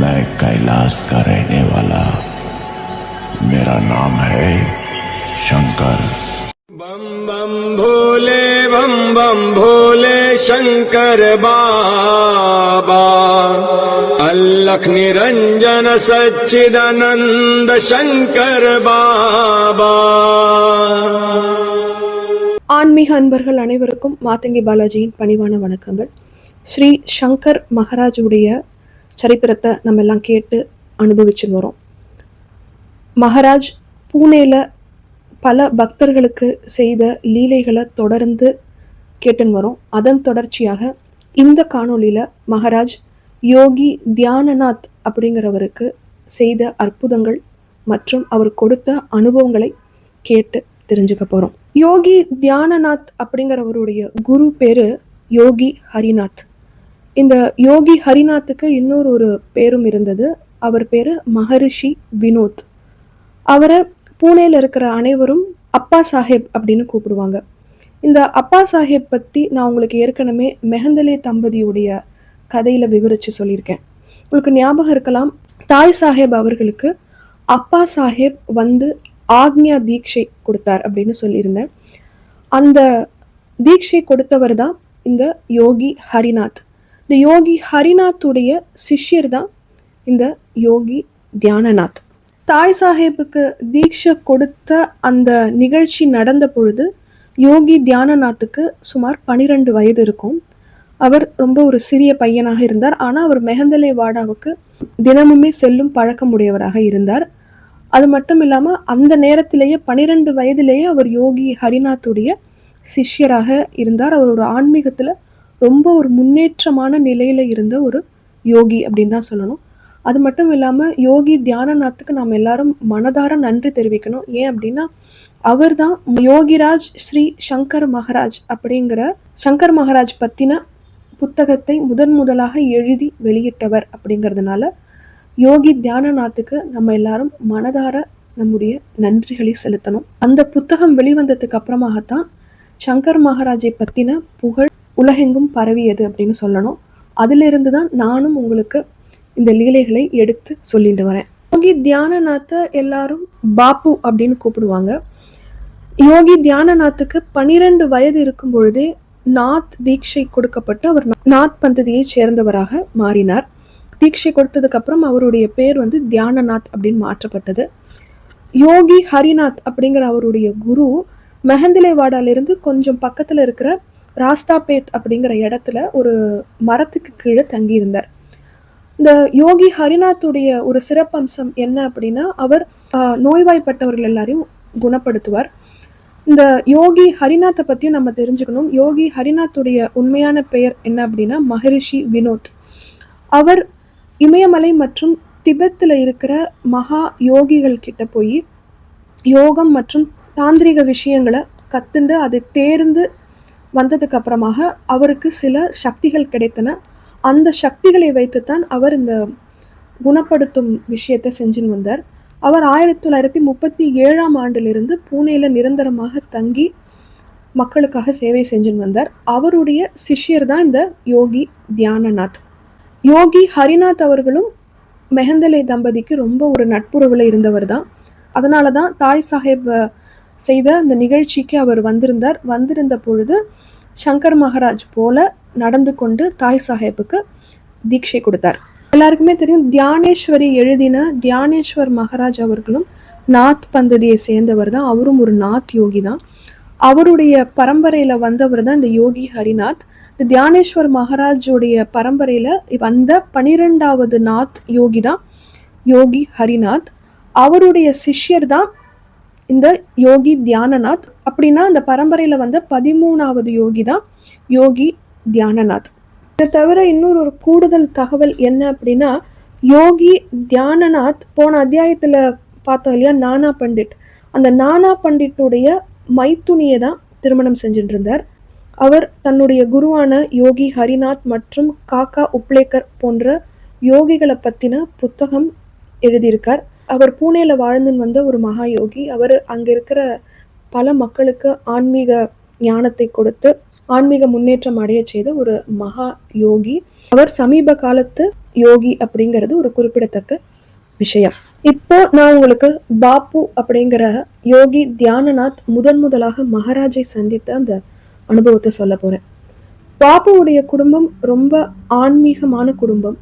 मैं कैलाश का रहने वाला मेरा नाम है शंकर बम बम भोले बम बम भोले शंकर बाबा अल्लख निरंजन सच्चिदानंद शंकर बाबा ஆன்மீக அன்பர்கள் அனைவருக்கும் மாத்தங்கி பாலாஜியின் பணிவான வணக்கங்கள் ஸ்ரீ சங்கர் மகாராஜுடைய சரித்திரத்தை நம்ம எல்லாம் கேட்டு அனுபவிச்சுன்னு வரோம். மகாராஜ் பூனேல பல பக்தர்களுக்கு செய்த லீலைகளை தொடர்ந்து கேட்டுன்னு வரோம். அதன் தொடர்ச்சியாக இந்த காணொளியில் மகாராஜ் யோகி தியானநாத் அப்படிங்கிறவருக்கு செய்த அற்புதங்கள் மற்றும் அவர் கொடுத்த அனுபவங்களை கேட்டு தெரிஞ்சுக்க போகிறோம் யோகி தியானநாத் அப்படிங்கிறவருடைய குரு பேரு யோகி ஹரிநாத். இந்த யோகி ஹரிநாத்துக்கு இன்னொரு ஒரு பேரும் இருந்தது. அவர் பேர் மகரிஷி வினோத். அவரை பூனேல இருக்கிற அனைவரும் அப்பா சாஹேப் அப்படின்னு கூப்பிடுவாங்க. இந்த அப்பா சாஹேப் பற்றி நான் உங்களுக்கு ஏற்கனவே மெஹந்தலே தம்பதியுடைய கதையில் விவரித்து சொல்லியிருக்கேன். உங்களுக்கு ஞாபகம் இருக்கலாம் தாய் சாஹேப் அவர்களுக்கு அப்பா சாஹேப் வந்து ஆக்ஞா தீட்சை கொடுத்தார் அப்படின்னு சொல்லியிருந்தேன். அந்த தீட்சை கொடுத்தவர் தான் இந்த யோகி ஹரிநாத். இந்த யோகி ஹரிநாத்துடைய சிஷ்யர் தான் இந்த யோகி தியானநாத். தாய் சாஹேபுக்கு தீட்சை கொடுத்த அந்த நிகழ்ச்சி நடந்த பொழுது யோகி தியானநாத்துக்கு சுமார் பனிரெண்டு வயது இருக்கும். அவர் ரொம்ப ஒரு சிறிய பையனாக இருந்தார். ஆனால் அவர் மெஹந்தலே வாடாவுக்கு தினமுமே செல்லும் பழக்கமுடையவராக இருந்தார். அது மட்டும் இல்லாமல் அந்த நேரத்திலேயே பனிரெண்டு வயதிலேயே அவர் யோகி ஹரிநாத்துடைய சிஷ்யராக இருந்தார். அவர் ஒரு ஆன்மீகத்தில் ரொம்ப ஒரு முன்னேற்றமான நிலையில் இருந்த ஒரு யோகி அப்படின்னு தான் சொல்லணும். அது மட்டும் இல்லாமல் யோகி தியானநாத்துக்கு நாம் எல்லாரும் மனதார நன்றி தெரிவிக்கணும். ஏன் அப்படின்னா அவர் தான் யோகிராஜ் ஸ்ரீ சங்கர் மகராஜ் அப்படிங்கிற சங்கர் மகராஜ் பற்றின புத்தகத்தை முதன் முதலாக எழுதி வெளியிட்டவர் அப்படிங்கிறதுனால யோகி தியானநாத்துக்கு நம்ம எல்லாரும் மனதார நம்முடைய நன்றிகளை செலுத்தணும். அந்த புத்தகம் வெளிவந்ததுக்கு அப்புறமாகத்தான் சங்கர் மகாராஜை பற்றின புகழ் உலகெங்கும் பரவியது அப்படின்னு சொல்லணும். அதிலிருந்து தான் நானும் உங்களுக்கு இந்த லீலைகளை எடுத்து சொல்லிட்டு வரேன். யோகி தியானநாத்தை எல்லாரும் பாப்பு அப்படின்னு கூப்பிடுவாங்க. யோகி தியானநாத்துக்கு பனிரெண்டு வயது இருக்கும் பொழுதே நாத் தீட்சை கொடுக்கப்பட்டு அவர் நாத் பந்ததியை சேர்ந்தவராக மாறினார். தீட்சை கொடுத்ததுக்கு அப்புறம் அவருடைய பேர் வந்து தியானநாத் அப்படின்னு மாற்றப்பட்டது. யோகி ஹரிநாத் அப்படிங்கிற அவருடைய குரு மெஹந்திலேவாடாலிருந்து கொஞ்சம் பக்கத்தில் இருக்கிற ராஸ்தாபேத் அப்படிங்கிற இடத்துல ஒரு மரத்துக்கு கீழே தங்கியிருந்தார். இந்த யோகி ஹரிநாத்துடைய ஒரு சிறப்பம்சம் என்ன அப்படின்னா அவர் நோய்வாய்ப்பட்டவர்கள் எல்லாரையும் குணப்படுத்துவார். இந்த யோகி ஹரிநாத்தை பற்றியும் நம்ம தெரிஞ்சுக்கணும். யோகி ஹரிநாத்துடைய உண்மையான பெயர் என்ன அப்படின்னா மகரிஷி வினோத். அவர் இமயமலை மற்றும் திபெத்தில் இருக்கிற மகா யோகிகள் கிட்ட போய் யோகம் மற்றும் தாந்திரிக விஷயங்களை கத்துண்டு அதை தேர்ந்து வந்ததுக்கு அப்புறமாக அவருக்கு சில சக்திகள் கிடைத்தன. அந்த சக்திகளை வைத்துத்தான் அவர் இந்த குணப்படுத்தும் விஷயத்தை செஞ்சுன்னு வந்தார். அவர் ஆயிரத்தி தொள்ளாயிரத்தி முப்பத்தி ஏழாம் ஆண்டிலிருந்து பூனேயில் நிரந்தரமாக தங்கி மக்களுக்காக சேவை செஞ்சுன்னு வந்தார். அவருடைய சிஷ்யர் தான் இந்த யோகி தியானநாத். யோகி ஹரிநாத் அவர்களும் மெஹந்தலே தம்பதிக்கு ரொம்ப ஒரு நட்புறவில் இருந்தவர் தான். அதனால தான் தாய் சாஹேப் செய்த அந்த நிகழ்ச்சிக்கு அவர் வந்திருந்தார். வந்திருந்த பொழுது சங்கர் மகாராஜ் போல நடந்து கொண்டு தாய் சாஹேபுக்கு தீட்சை கொடுத்தார். எல்லாருக்குமே தெரியும் தியானேஸ்வரி எழுதின தியானேஸ்வர் மகாராஜ் அவர்களும் நாத் பந்ததியை சேர்ந்தவர் தான். அவரும் ஒரு நாத் யோகி தான். அவருடைய பரம்பரையில் வந்தவர் தான் இந்த யோகி ஹரிநாத். இந்த தியானேஸ்வர் மகாராஜுடைய பரம்பரையில் வந்த பனிரெண்டாவது நாத் யோகி தான் யோகி ஹரிநாத். அவருடைய சிஷ்யர் தான் இந்த யோகி தியானநாத் அப்படின்னா அந்த பரம்பரையில் வந்த பதிமூணாவது யோகி தான் யோகி தியானநாத். இதை தவிர இன்னொரு ஒரு கூடுதல் தகவல் என்ன அப்படின்னா யோகி தியானநாத் போன அத்தியாயத்தில் பார்த்தோம் இல்லையா நானா பண்டிட். அந்த நானா பண்டிட்டுடைய மைத்துனியை தான் திருமணம் செஞ்சுட்டு இருந்தார் அவர் தன்னுடைய குருவான யோகி ஹரிநாத் மற்றும் காக்கா உப்ளேக்கர் போன்ற யோகிகளை பற்றின புத்தகம் எழுதியிருக்கார். அவர் பூனேல வாழ்ந்துன்னு வந்த ஒரு மகா யோகி அவர் அங்கே இருக்கிற பல மக்களுக்கு ஆன்மீக ஞானத்தை கொடுத்து ஆன்மீக முன்னேற்றம் அடைய செய்த ஒரு மகா யோகி அவர் சமீப காலத்து யோகி அப்படிங்கிறது ஒரு குறிப்பிடத்தக்க விஷயம். இப்போ நான் உங்களுக்கு பாப்பு அப்படிங்கிற யோகி தியானநாத் முதன் முதலாக மகாராஜை சந்தித்த அந்த அனுபவத்தை சொல்ல போறேன். பாப்புவுடைய குடும்பம் ரொம்ப ஆன்மீகமான குடும்பம்.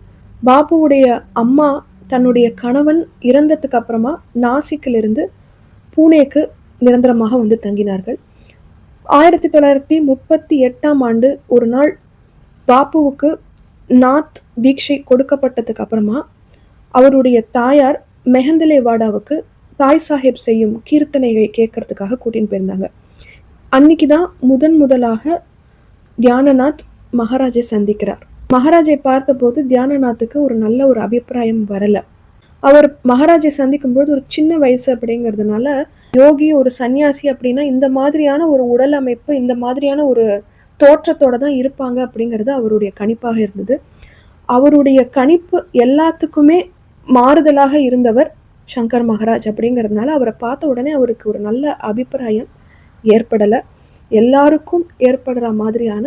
பாப்புவுடைய அம்மா தன்னுடைய கணவன் இறந்ததுக்கு அப்புறமா நாசிக்கிலிருந்து பூனேக்கு நிரந்தரமாக வந்து தங்கினார்கள். ஆயிரத்தி தொள்ளாயிரத்தி முப்பத்தி எட்டாம் ஆண்டு ஒரு நாள் பாப்புவுக்கு நாத் தீட்சை கொடுக்கப்பட்டதுக்கு அப்புறமா அவருடைய தாயார் மெஹந்தலே வாடாவுக்கு தாய் சாஹிப் செய்யும் கீர்த்தனைகளை கேட்கறதுக்காக கூட்டின்னு போயிருந்தாங்க. அன்னைக்கு தான் முதன் முதலாக தியானநாத் மகாராஜை சந்திக்கிறார். மகாராஜை பார்த்தபோது தியானநாத்துக்கு ஒரு நல்ல ஒரு அபிப்பிராயம் வரல. அவர் மகாராஜை சந்திக்கும்போது ஒரு சின்ன வயசு அப்படிங்கிறதுனால யோகி ஒரு சன்னியாசி அப்படின்னா இந்த மாதிரியான ஒரு உடல் அமைப்பு இந்த மாதிரியான ஒரு தோற்றத்தோட தான் இருப்பாங்க அப்படிங்கிறது அவருடைய கணிப்பாக இருந்தது. அவருடைய கணிப்பு எல்லாத்துக்குமே மாறுதலாக இருந்தவர் சங்கர் மகாராஜ் அப்படிங்கிறதுனால அவரை பார்த்த உடனே அவருக்கு ஒரு நல்ல அபிப்பிராயம் ஏற்படலை. எல்லாருக்கும் ஏற்படுற மாதிரியான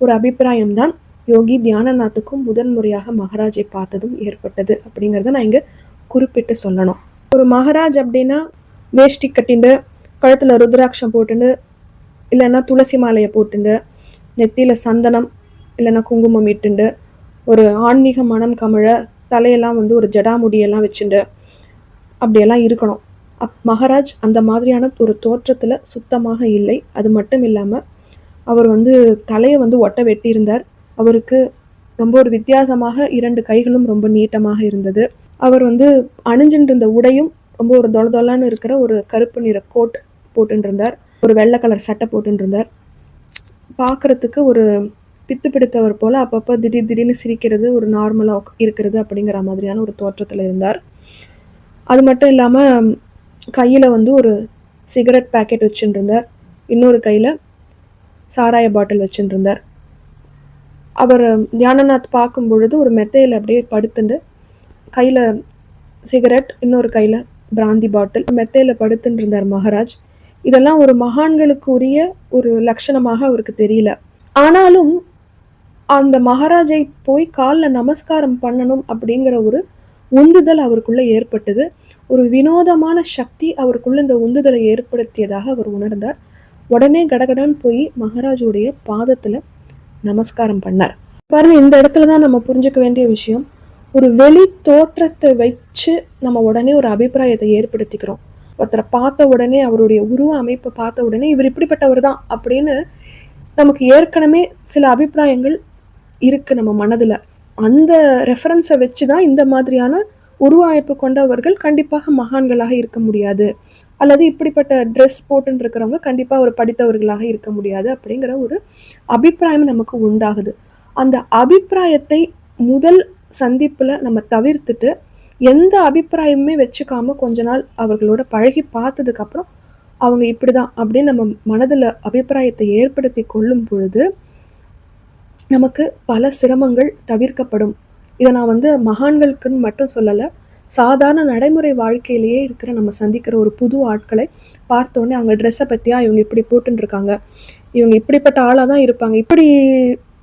ஒரு அபிப்பிராயம் தான் யோகி தியானநாத்துக்கும் முதன்முறையாக மகாராஜை பார்த்ததும் ஏற்பட்டது அப்படிங்கிறத நான் இங்கே குறிப்பிட்டு சொல்லணும். ஒரு மகாராஜ் அப்படின்னா வேஷ்டி கட்டிண்டு கழுத்தில் ருத்ராட்சம் போட்டுண்டு இல்லைன்னா துளசி மாலையை போட்டுண்டு நெத்தியில் சந்தனம் இல்லைன்னா குங்குமம் இட்டுண்டு ஒரு ஆன்மீக மனம் கமழ தலையெல்லாம் வந்து ஒரு ஜடாமுடியெல்லாம் வச்சுண்டு அப்படியெல்லாம் இருக்கணும். அப் மகாராஜ் அந்த மாதிரியான ஒரு தோற்றத்தில் சுத்தமாக இல்லை. அது மட்டும் இல்லாமல் அவர் வந்து தலையை வந்து ஒட்ட வெட்டியிருந்தார். அவருக்கு ரொம்ப ஒரு வித்தியாசமாக இரண்டு கைகளும் ரொம்ப நீட்டமாக இருந்தது. அவர் வந்து அணிஞ்சுட்டு இருந்த உடையும் ரொம்ப ஒரு தொல இருக்கிற ஒரு கருப்பு நிற கோட் போட்டுருந்தார் ஒரு வெள்ளை கலர் சட்டை போட்டுருந்தார் இருந்தார் ஒரு பித்து பிடித்தவர் போல் அப்பப்போ திடீர் திடீர்னு சிரிக்கிறது ஒரு நார்மலாக இருக்கிறது அப்படிங்கிற மாதிரியான ஒரு தோற்றத்தில் இருந்தார். அது மட்டும் இல்லாமல் கையில் வந்து ஒரு சிகரெட் பேக்கெட் வச்சுட்டு இருந்தார் இன்னொரு கையில் சாராய பாட்டில் வச்சுட்டு இருந்தார் அவர் தியானநாத் பார்க்கும் பொழுது ஒரு மெத்தையில் அப்படியே படுத்துண்டு கையில் சிகரெட் இன்னொரு கையில் பிராந்தி பாட்டில். மெத்தையில் படுத்துட்டு இருந்தார் மகாராஜ். இதெல்லாம் ஒரு மகான்களுக்கு உரிய ஒரு லட்சணமாக அவருக்கு தெரியல. ஆனாலும் அந்த மகாராஜை போய் காலில் நமஸ்காரம் பண்ணணும் அப்படிங்கிற ஒரு உந்துதல் அவருக்குள்ளே ஏற்பட்டது. ஒரு வினோதமான சக்தி அவருக்குள்ள இந்த உந்துதலை ஏற்படுத்தியதாக அவர் உணர்ந்தார். உடனே கடகடன் போய் மகாராஜுடைய பாதத்தில் நமஸ்காரம் பண்ணார். பாருங்க இந்த இடத்துல தான் நம்ம புரிஞ்சுக்க வேண்டிய விஷயம். ஒரு வெளி தோற்றத்தை வச்சு நம்ம உடனே ஒரு அபிப்பிராயத்தை ஏற்படுத்திக்கிறோம். ஒருத்தரை பார்த்த உடனே அவருடைய உருவ அமைப்பை பார்த்த உடனே இவர் இப்படிப்பட்டவர் தான் அப்படின்னு நமக்கு ஏற்கனவே சில அபிப்பிராயங்கள் இருக்கு நம்ம மனதுல. அந்த ரெஃபரன்ஸை வச்சு தான் இந்த மாதிரியான உருவாய்ப்பு கொண்டவர்கள் கண்டிப்பாக மகான்களாக இருக்க முடியாது. அல்லது இப்படிப்பட்ட ட்ரெஸ் போட்டுன்னு இருக்கிறவங்க கண்டிப்பாக ஒரு படித்தவர்களாக இருக்க முடியாது அப்படிங்கிற ஒரு அபிப்பிராயம் நமக்கு உண்டாகுது. அந்த அபிப்பிராயத்தை முதல் சந்திப்பில் நம்ம தவிர்த்துட்டு எந்த அபிப்பிராயமுமே வச்சுக்காம கொஞ்ச நாள் அவர்களோட பழகி பார்த்ததுக்கப்புறம் அவங்க இப்படி தான் அப்படின்னு நம்ம மனதில் அபிப்பிராயத்தை ஏற்படுத்தி கொள்ளும் பொழுது நமக்கு பல சிரமங்கள் தவிர்க்கப்படும். இதை நான் வந்து மகான்களுக்குன்னு மட்டும் சொல்லலை சாதாரண நடைமுறை வாழ்க்கையிலேயே இருக்கிற நம்ம சந்திக்கிற ஒரு புது ஆட்களை பார்த்தோன்னே அவங்க ட்ரெஸ்ஸை பற்றியா இவங்க இப்படி போட்டுருக்காங்க இவங்க இப்படிப்பட்ட ஆளாக தான் இருப்பாங்க. இப்படி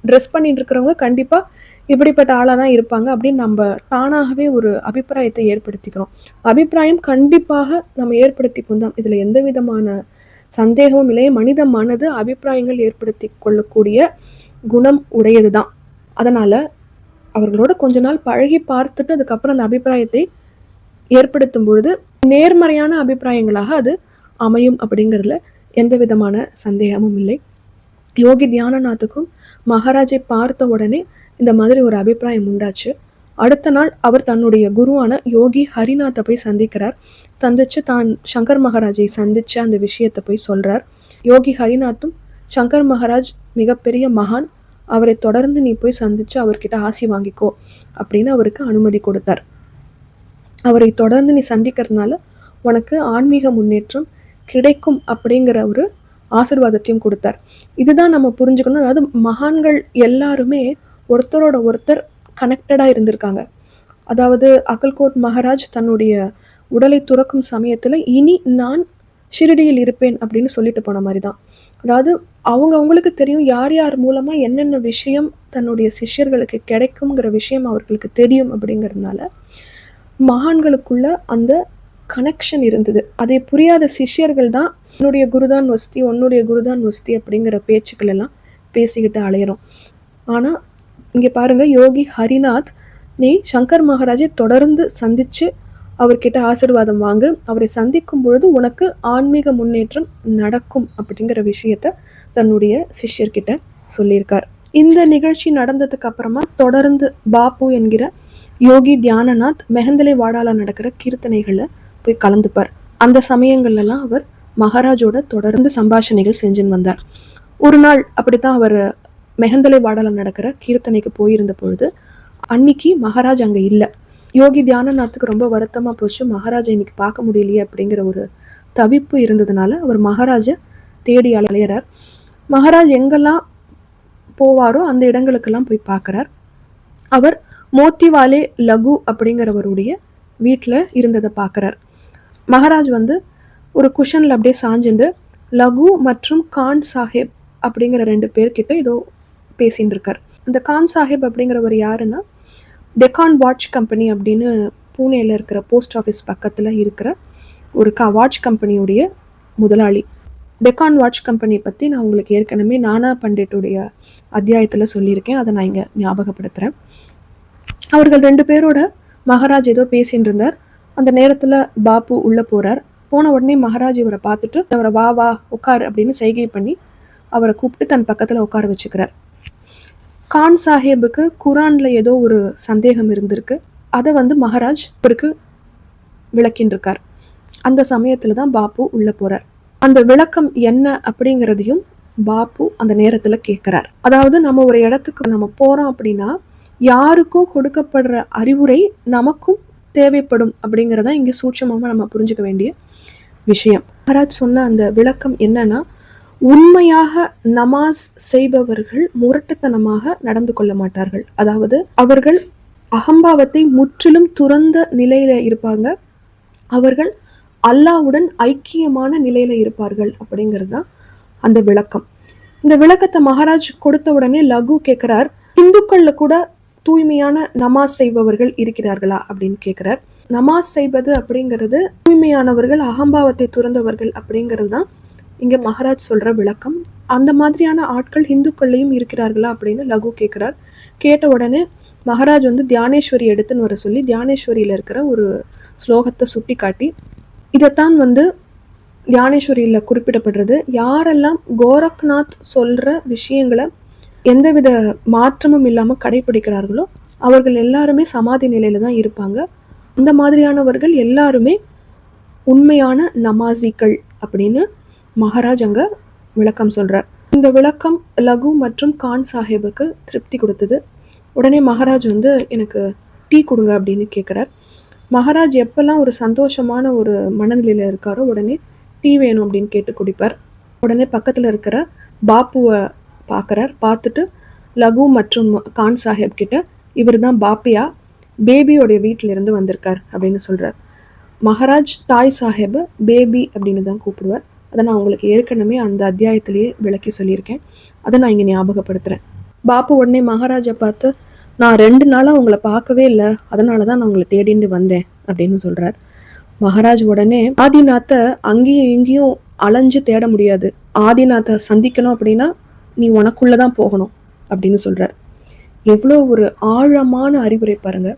ட்ரெஸ் பண்ணிட்டு இருக்கிறவங்க கண்டிப்பாக இப்படிப்பட்ட ஆளாக தான் இருப்பாங்க அப்படின்னு நம்ம தானாகவே ஒரு அபிப்பிராயத்தை ஏற்படுத்திக்கிறோம். அபிப்பிராயம் கண்டிப்பாக நம்ம ஏற்படுத்தி தான் இதில் எந்த விதமான சந்தேகமும் இல்லையே மனித மனது அபிப்பிராயங்கள் ஏற்படுத்தி கொள்ளக்கூடிய குணம் உடையது தான் அதனால் அவர்களோட கொஞ்ச நாள் பழகி பார்த்துட்டு அதுக்கப்புறம் அந்த அபிப்பிராயத்தை ஏற்படுத்தும் பொழுது நேர்மறையான அபிப்பிராயங்களாக அது அமையும் அப்படிங்கிறதுல எந்த விதமான சந்தேகமும் இல்லை. யோகி தியானநாத்துக்கும் மகாராஜை பார்த்த உடனே இந்த மாதிரி ஒரு அபிப்பிராயம் உண்டாச்சு. அடுத்த நாள் அவர் தன்னுடைய குருவான யோகி ஹரிநாத்தை போய் சந்திக்கிறார். சந்திச்சு தான் சங்கர் மகாராஜை சந்திச்சு அந்த விஷயத்தை போய் சொல்றார். யோகி ஹரிநாத்தும் சங்கர் மகாராஜ் மிகப்பெரிய மகான். அவரை தொடர்ந்து நீ போய் சந்திச்சு அவர்கிட்ட ஆசி வாங்கிக்கோ அப்படின்னு அவருக்கு அனுமதி கொடுத்தார். அவரை தொடர்ந்து நீ சந்திக்கிறதுனால உனக்கு ஆன்மீக முன்னேற்றம் கிடைக்கும் அப்படிங்கிற ஒரு ஆசிர்வாதத்தையும் கொடுத்தார். இதுதான் நம்ம புரிஞ்சுக்கணும். அதாவது மகான்கள் எல்லாருமே ஒருத்தரோட ஒருத்தர் கனெக்டடாக இருந்திருக்காங்க. அதாவது அகல்கோட் மகாராஜ் தன்னுடைய உடலை துறக்கும் சமயத்தில் இனி நான் ஷிரடியில் இருப்பேன் அப்படின்னு சொல்லிட்டு போன மாதிரி தான் அதாவது அவங்க அவங்களுக்கு தெரியும் யார் யார் மூலமாக என்னென்ன விஷயம் தன்னுடைய சிஷ்யர்களுக்கு கிடைக்குங்கிற விஷயம் அவர்களுக்கு தெரியும் அப்படிங்கிறதுனால மகான்களுக்குள்ள அந்த கனெக்ஷன் இருந்தது. அதை புரியாத சிஷ்யர்கள் தான் என்னுடைய குருதான் வஸ்தி உன்னுடைய குருதான் வஸ்தி அப்படிங்கிற பேச்சுக்கள் எல்லாம் பேசிக்கிட்டு அலையிறோம். ஆனால் இங்கே பாருங்க யோகி ஹரிநாத் நீ சங்கர் மகாராஜை தொடர்ந்து சந்தித்து அவர்கிட்ட ஆசீர்வாதம் வாங்கு. அவரை சந்திக்கும் பொழுது உனக்கு ஆன்மீக முன்னேற்றம் நடக்கும் அப்படிங்கிற விஷயத்த தன்னுடைய சிஷ்யர்கிட்ட சொல்லியிருக்கார். இந்த நிகழ்ச்சி நடந்ததுக்கு அப்புறமா தொடர்ந்து பாப்பு என்கிற யோகி தியானநாத் மெஹந்தலை வாடால நடக்கிற கீர்த்தனைகளை போய் கலந்துப்பார். அந்த சமயங்கள்லாம் அவர் மகாராஜோட தொடர்ந்து சம்பாஷணைகள் செஞ்சுன்னு வந்தார். ஒரு நாள் அப்படித்தான் அவர் மெஹந்தலை வாடால நடக்கிற கீர்த்தனைக்கு போயிருந்த பொழுது அன்னைக்கு மகாராஜ் அங்கே இல்லை. யோகி தியானநாத்துக்கு ரொம்ப வருத்தமாக போச்சு. மகாராஜா இன்னைக்கு பார்க்க முடியலையே அப்படிங்கிற ஒரு தவிப்பு இருந்ததுனால அவர் மகாராஜை தேடி அலையிறார். மகாராஜ் எங்கெல்லாம் போவாரோ அந்த இடங்களுக்கெல்லாம் போய் பார்க்குறார். அவர் மோத்திவாலே லகு அப்படிங்கிறவருடைய வீட்டில் இருந்ததை பார்க்குறார் மகாராஜ் வந்து ஒரு குஷனில் அப்படியே சாஞ்சுண்டு லகு மற்றும் கான் சாஹேப் அப்படிங்கிற ரெண்டு பேர்கிட்ட ஏதோ பேசின்னு இருக்கார். அந்த கான் சாஹேப் அப்படிங்கிறவர் யாருன்னா டெக்கான் வாட்ச் கம்பெனி அப்படின்னு பூனேயில் இருக்கிற போஸ்ட் ஆஃபீஸ் பக்கத்தில் இருக்கிற ஒரு கா வாட்ச் கம்பெனியுடைய முதலாளி. டெக்கான் வாட்ச் கம்பெனி பற்றி நான் உங்களுக்கு ஏற்கனவே நானா பண்டிட்டுடைய அத்தியாயத்தில் சொல்லியிருக்கேன். அதை நான் இங்கே ஞாபகப்படுத்துகிறேன் அவர்கள் ரெண்டு பேரோட மகாராஜ் ஏதோ பேசின்னு இருந்தார் அந்த நேரத்தில் பாபு உள்ளே போகிறார் போன உடனே மகாராஜ் இவரை பார்த்துட்டு அவரை வா வா உட்கார் அப்படின்னு செய்கை பண்ணி அவரை கூப்பிட்டு தன் பக்கத்தில் உட்கார வச்சுக்கிறார். கான் சாஹேபுக்கு குரானில் ஏதோ ஒரு சந்தேகம் இருந்திருக்கு. அதை வந்து மகாராஜ் இவருக்கு விளக்கின்றிருக்கார். அந்த சமயத்தில் தான் பாப்பு உள்ளே போகிறார் அந்த விளக்கம் என்ன அப்படிங்கிறதையும் பாப்பு அந்த நேரத்தில் கேட்குறார். அதாவது நம்ம ஒரு இடத்துக்கு நம்ம போகிறோம் அப்படின்னா யாருக்கோ கொடுக்கப்படுற அறிவுரை நமக்கும் தேவைப்படும் அப்படிங்கிறத இங்கே சூட்சமாக நம்ம புரிஞ்சுக்க வேண்டிய விஷயம். மகாராஜ் சொன்ன அந்த விளக்கம் என்னன்னா உண்மையாக நமாஸ் செய்பவர்கள் முரட்டுத்தனமாக நடந்து கொள்ள மாட்டார்கள். அதாவது அவர்கள் அகம்பாவத்தை முற்றிலும் துறந்த நிலையில இருப்பாங்க. அவர்கள் அல்லாவுடன் ஐக்கியமான நிலையில இருப்பார்கள் அப்படிங்கிறது தான் அந்த விளக்கம். இந்த விளக்கத்தை மகாராஜ் கொடுத்த உடனே லகு கேட்கிறார் இந்துக்கள்ல கூட தூய்மையான நமாஸ் செய்பவர்கள் இருக்கிறார்களா அப்படின்னு கேட்குறார் நமாஸ் செய்வது அப்படிங்கிறது தூய்மையானவர்கள் அகம்பாவத்தை துறந்தவர்கள் அப்படிங்கிறது தான் இங்க மகாராஜ் சொல்ற விளக்கம். அந்த மாதிரியான ஆட்கள் இந்துக்கள்லையும் இருக்கிறார்களா அப்படின்னு லகு கேட்குறார் கேட்ட உடனே மகாராஜ் வந்து தியானேஸ்வரி எடுத்துன்னு வர சொல்லி தியானேஸ்வரியில இருக்கிற ஒரு ஸ்லோகத்தை சுட்டி காட்டி இதைத்தான் வந்து தியானேஸ்வரியில் குறிப்பிடப்படுறது. யாரெல்லாம் கோரக்நாத் சொல்ற விஷயங்களை எந்தவித மாற்றமும் இல்லாமல் கடைபிடிக்கிறார்களோ அவர்கள் எல்லாருமே சமாதி நிலையில் தான் இருப்பாங்க. இந்த மாதிரியானவர்கள் எல்லாருமே உண்மையான நமாசிகள் அப்படின்னு மகாராஜ் அங்கே விளக்கம் சொல்கிறார் இந்த விளக்கம் லகு மற்றும் கான் சாஹேபுக்கு திருப்தி கொடுத்தது. உடனே மகாராஜ் வந்து எனக்கு டீ கொடுங்க அப்படின்னு கேட்குறார் மகாராஜ் எப்பெல்லாம் ஒரு சந்தோஷமான ஒரு மனநிலையில் இருக்காரோ உடனே டீ வேணும் அப்படின்னு கேட்டு குடிப்பார். உடனே பக்கத்தில் இருக்கிற பாப்புவை பார்க்குறார். பார்த்துட்டு லகு மற்றும் கான் சாஹேப் கிட்ட இவர் தான் பாப்பியா பேபியோடைய வீட்டிலிருந்து வந்திருக்கார் அப்படின்னு சொல்கிறார் மகாராஜ் தாய் சாஹேபை பேபி அப்படின்னு தான் கூப்பிடுவார். அதை நான் உங்களுக்கு ஏற்கனவே அந்த அத்தியாயத்திலேயே விளக்கி சொல்லியிருக்கேன். அதை நான் இங்கே ஞாபகப்படுத்துகிறேன் பாப்பு உடனே மகாராஜை பார்த்து நான் ரெண்டு நாளாக உங்களை பார்க்கவே இல்லை. அதனால தான் நான் உங்களை தேடிட்டு வந்தேன் அப்படின்னு சொல்கிறார் மகாராஜ் உடனே ஆதிநாத்தை அங்கேயும் இங்கேயும் அலைஞ்சு தேட முடியாது. ஆதிநாத்தை சந்திக்கணும் அப்படின்னா நீ உனக்குள்ளே தான் போகணும் அப்படின்னு சொல்கிறார் எவ்வளோ ஒரு ஆழமான அறிவுரை பாருங்க.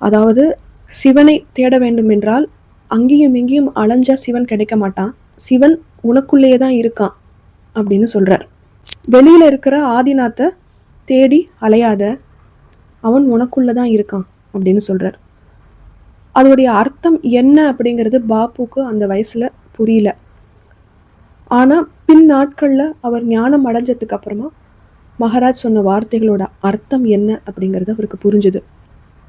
அதாவது சிவனை தேட வேண்டும் என்றால் அங்கேயும் இங்கேயும் அலைஞ்சா சிவன் கிடைக்க மாட்டான். சிவன் உனக்குள்ளேயே தான் இருக்கான் அப்படின்னு சொல்கிறார் வெளியில் இருக்கிற ஆதிநாத்தை தேடி அலையாத அவன் உனக்குள்ளே தான் இருக்கான் அப்படின்னு சொல்கிறார் அதோடைய அர்த்தம் என்ன அப்படிங்கிறது பாப்புக்கு அந்த வயசில் புரியல. ஆனால் பின் நாட்களில் அவர் ஞானம் அடைஞ்சதுக்கு அப்புறமா மகாராஜ் சொன்ன வார்த்தைகளோட அர்த்தம் என்ன அப்படிங்கிறது அவருக்கு புரிஞ்சுது.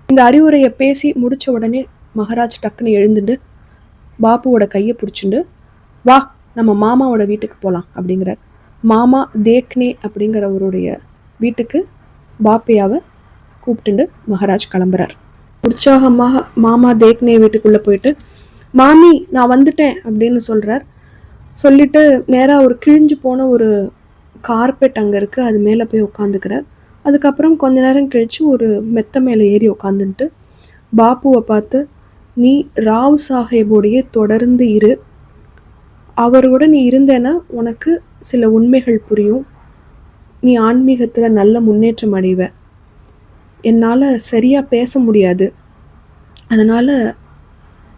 இந்த அறிவுரையை பேசி முடித்த உடனே மகாராஜ் டக்குன்னு எழுந்துட்டு பாப்புவோட கையை பிடிச்சிண்டு வா நம்ம மாமாவோட வீட்டுக்கு போகலாம் அப்படிங்கிறார். மாமா தேக்னே அப்படிங்கிறவருடைய வீட்டுக்கு பாப்பையாவை கூப்பிட்டுண்டு மகாராஜ் கிளம்புறார். உற்சாகமாக மாமா தேக்னே வீட்டுக்குள்ளே போயிட்டு மாமி நான் வந்துட்டேன் அப்படின்னு சொல்கிறார் சொல்லிட்டு நேராக ஒரு கிழிஞ்சு போன ஒரு கார்பெட் அங்கே இருக்குது அது மேலே போய் உட்காந்துக்கிறார் அதுக்கப்புறம் கொஞ்ச நேரம் கழித்து ஒரு மெத்த மேலே ஏறி உட்காந்துட்டு பாப்புவை பார்த்து நீ ராவ் சாஹேபோடைய தொடர்ந்து இரு. அவரோட நீ இருந்தேன்னா உனக்கு சில உண்மைகள் புரியும். நீ ஆன்மீகத்தில் நல்ல முன்னேற்றம் அடைவ. என்னால் சரியாக பேச முடியாது. அதனால்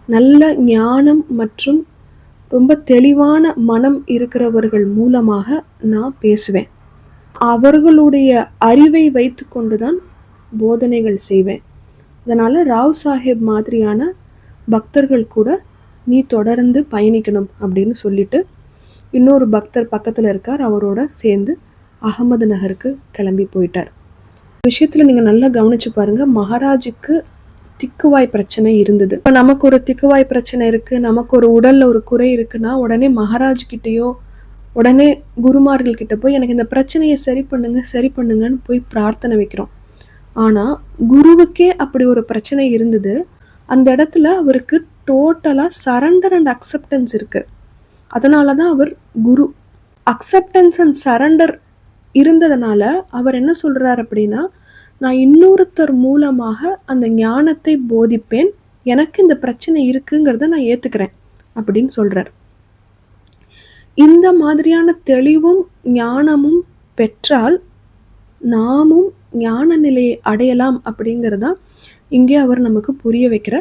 நல்ல ஞானம் மற்றும் ரொம்ப தெளிவான மனம் இருக்கிறவர்கள் மூலமாக நான் பேசுவேன். அவர்களுடைய அறிவை வைத்துக்கொண்டு தான் போதனைகள் செய்வேன். அதனால் ராவ் சாஹேப் மாதிரியான பக்தர்கள் கூட நீ தொடர்ந்து பயணிக்கணும் அப்படின்னு சொல்லிட்டு இன்னொரு பக்தர் பக்கத்தில் இருக்கார். அவரோட சேர்ந்து அகமது நகருக்கு கிளம்பி போயிட்டார். விஷயத்தில் நீங்கள் நல்லா கவனித்து பாருங்கள் மகாராஜுக்கு திக்குவாய் பிரச்சனை இருந்தது. இப்போ நமக்கு ஒரு திக்குவாய் பிரச்சனை இருக்கு நமக்கு ஒரு உடல்ல ஒரு குறை இருக்குன்னா உடனே மகாராஜ் கிட்டேயோ உடனே குருமார்கள் கிட்ட போய் எனக்கு இந்த பிரச்சனையை சரி பண்ணுங்க சரி பண்ணுங்கன்னு போய் பிரார்த்தனை வைக்கிறோம். ஆனால் குருவுக்கே அப்படி ஒரு பிரச்சனை இருந்தது. அந்த இடத்துல அவருக்கு டோட்டலாக சரண்டர் அண்ட் அக்செப்டன்ஸ் இருக்கு. அதனால தான் அவர் குரு. அக்செப்டன்ஸ் அண்ட் சரண்டர் இருந்ததுனால அவர் என்ன சொல்கிறார் அப்படின்னா நான் இன்னொருத்தர் மூலமாக அந்த ஞானத்தை போதிப்பேன். எனக்கு இந்த பிரச்சனை இருக்குங்கிறத நான் ஏத்துக்கிறேன் அப்படின்னு சொல்கிறார் இந்த மாதிரியான தெளிவும் ஞானமும் பெற்றால் நாமும் ஞான நிலையை அடையலாம் அப்படிங்கிறதா இங்கே அவர் நமக்கு புரிய வைக்கிற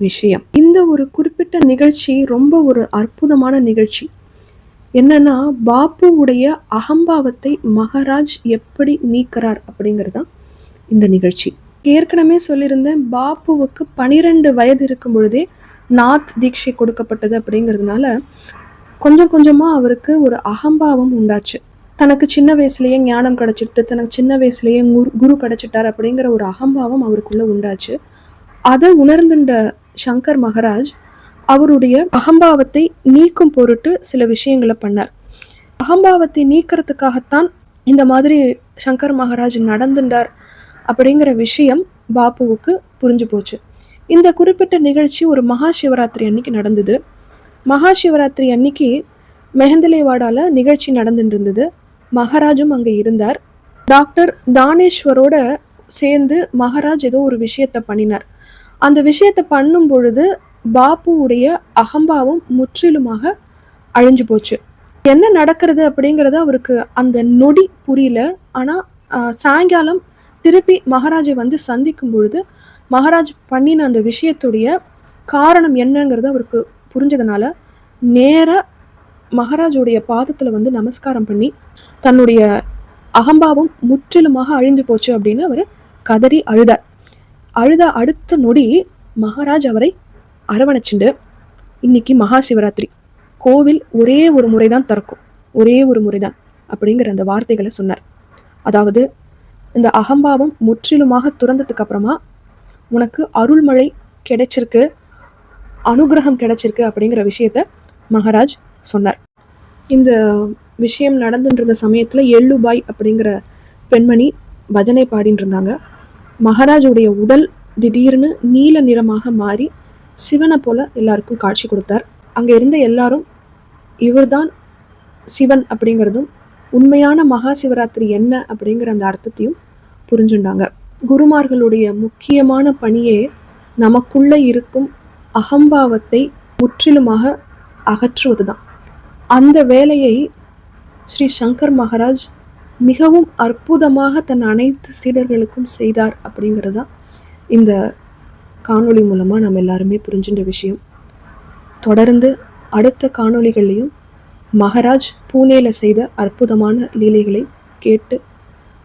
விஷயம். இந்த ஒரு குறிப்பிட்ட நிகழ்ச்சி ரொம்ப ஒரு அற்புதமான நிகழ்ச்சி. என்னன்னா பாப்புவுடைய அகம்பாவத்தை மகாராஜ் எப்படி நீக்கிறார் அப்படிங்கிறது தான் இந்த நிகழ்ச்சி. ஏற்கனவே சொல்லியிருந்தேன் பாப்புவுக்கு பனிரெண்டு வயது இருக்கும் பொழுதே நாத் தீட்சை கொடுக்கப்பட்டது அப்படிங்கிறதுனால கொஞ்சம் கொஞ்சமாக அவருக்கு ஒரு அகம்பாவம் உண்டாச்சு. தனக்கு சின்ன வயசுலயே ஞானம் கிடச்சிடுது தனக்கு சின்ன வயசுலயே குரு குரு கிடைச்சிட்டார் அப்படிங்கிற ஒரு அகம்பாவம் அவருக்குள்ள உண்டாச்சு. அதை உணர்ந்துண்ட சங்கர் மகாராஜ் அவருடைய அகம்பாவத்தை நீக்கும் பொருட்டு சில விஷயங்களை பண்ணார். அகம்பாவத்தை நீக்கிறதுக்காகத்தான் இந்த மாதிரி சங்கர் மகாராஜ் நடந்துட்டார். அப்படிங்கிற விஷயம் பாப்புவுக்கு புரிஞ்சு போச்சு. இந்த குறிப்பிட்ட நிகழ்ச்சி ஒரு மகா சிவராத்திரி அன்னைக்கு நடந்தது. மகா சிவராத்திரி அன்னைக்கு மெஹந்தலேவாடால நிகழ்ச்சி நடந்துட்டு இருந்தது மகாராஜும் அங்கே இருந்தார். டாக்டர் தானேஸ்வரோட சேர்ந்து மகாராஜ் ஏதோ ஒரு விஷயத்தை பண்ணினார். அந்த விஷயத்தை பண்ணும் பொழுது பாப்புவுடைய அகம்பாவம் முற்றிலுமாக அழிஞ்சு போச்சு. என்ன நடக்கிறது அப்படிங்கிறது அவருக்கு அந்த நொடி புரியல. ஆனால் சாயங்காலம் திருப்பி மகாராஜை வந்து சந்திக்கும் பொழுது மகாராஜ் பண்ணின அந்த விஷயத்துடைய காரணம் என்னங்கிறது அவருக்கு புரிஞ்சதுனால நேராக மகாராஜுடைய பாதத்தில் வந்து நமஸ்காரம் பண்ணி தன்னுடைய அகம்பாவம் முற்றிலுமாக அழிந்து போச்சு அப்படின்னு அவர் கதறி அழுதார். அழுத அடுத்த நொடி மகாராஜ் அவரை அரவணைச்சுண்டு இன்னைக்கு மகா சிவராத்திரி. கோவில் ஒரே ஒரு முறை தான் திறக்கும். ஒரே ஒரு முறை தான் அப்படிங்கிற அந்த வார்த்தைகளை சொன்னார். அதாவது இந்த அகம்பாவம் முற்றிலுமாக துறந்ததுக்கு அப்புறமா உனக்கு அருள்மழை கிடைச்சிருக்கு அனுகிரகம் கிடைச்சிருக்கு அப்படிங்கிற விஷயத்த மகாராஜ் சொன்னார். இந்த விஷயம் நடந்துன்ற சமயத்தில் எள்ளுபாய் அப்படிங்கிற பெண்மணி பஜனை பாடிட்டு இருந்தாங்க மகாராஜுடைய உடல் திடீர்னு நீல நிறமாக மாறி சிவனை போல எல்லாருக்கும் காட்சி கொடுத்தார். அங்கே இருந்த எல்லாரும் இவர்தான் சிவன் அப்படிங்கிறதும் உண்மையான மகா சிவராத்திரி என்ன அப்படிங்கிற அந்த அர்த்தத்தையும் புரிஞ்சுண்டாங்க. குருமார்களுடைய முக்கியமான பணியே நமக்குள்ளே இருக்கும் அகம்பாவத்தை முற்றிலுமாக அகற்றுவதுதான். அந்த வேலையை ஸ்ரீ சங்கர் மகாராஜ் மிகவும் அற்புதமாக தன் அனைத்து சீடர்களுக்கும் செய்தார் அப்படிங்கிறதா இந்த காணொளி மூலமாக நம்ம எல்லாருமே புரிஞ்சுட்ட விஷயம். தொடர்ந்து அடுத்த காணொளிகள்லையும் மகாராஜ் பூனேல செய்த அற்புதமான லீலைகளை கேட்டு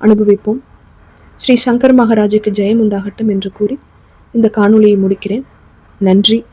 அனுபவிப்போம். ஸ்ரீ சங்கர் மகாராஜுக்கு ஜெயம் உண்டாகட்டும் என்று கூறி இந்த காணொளியை முடிக்கிறேன். நன்றி.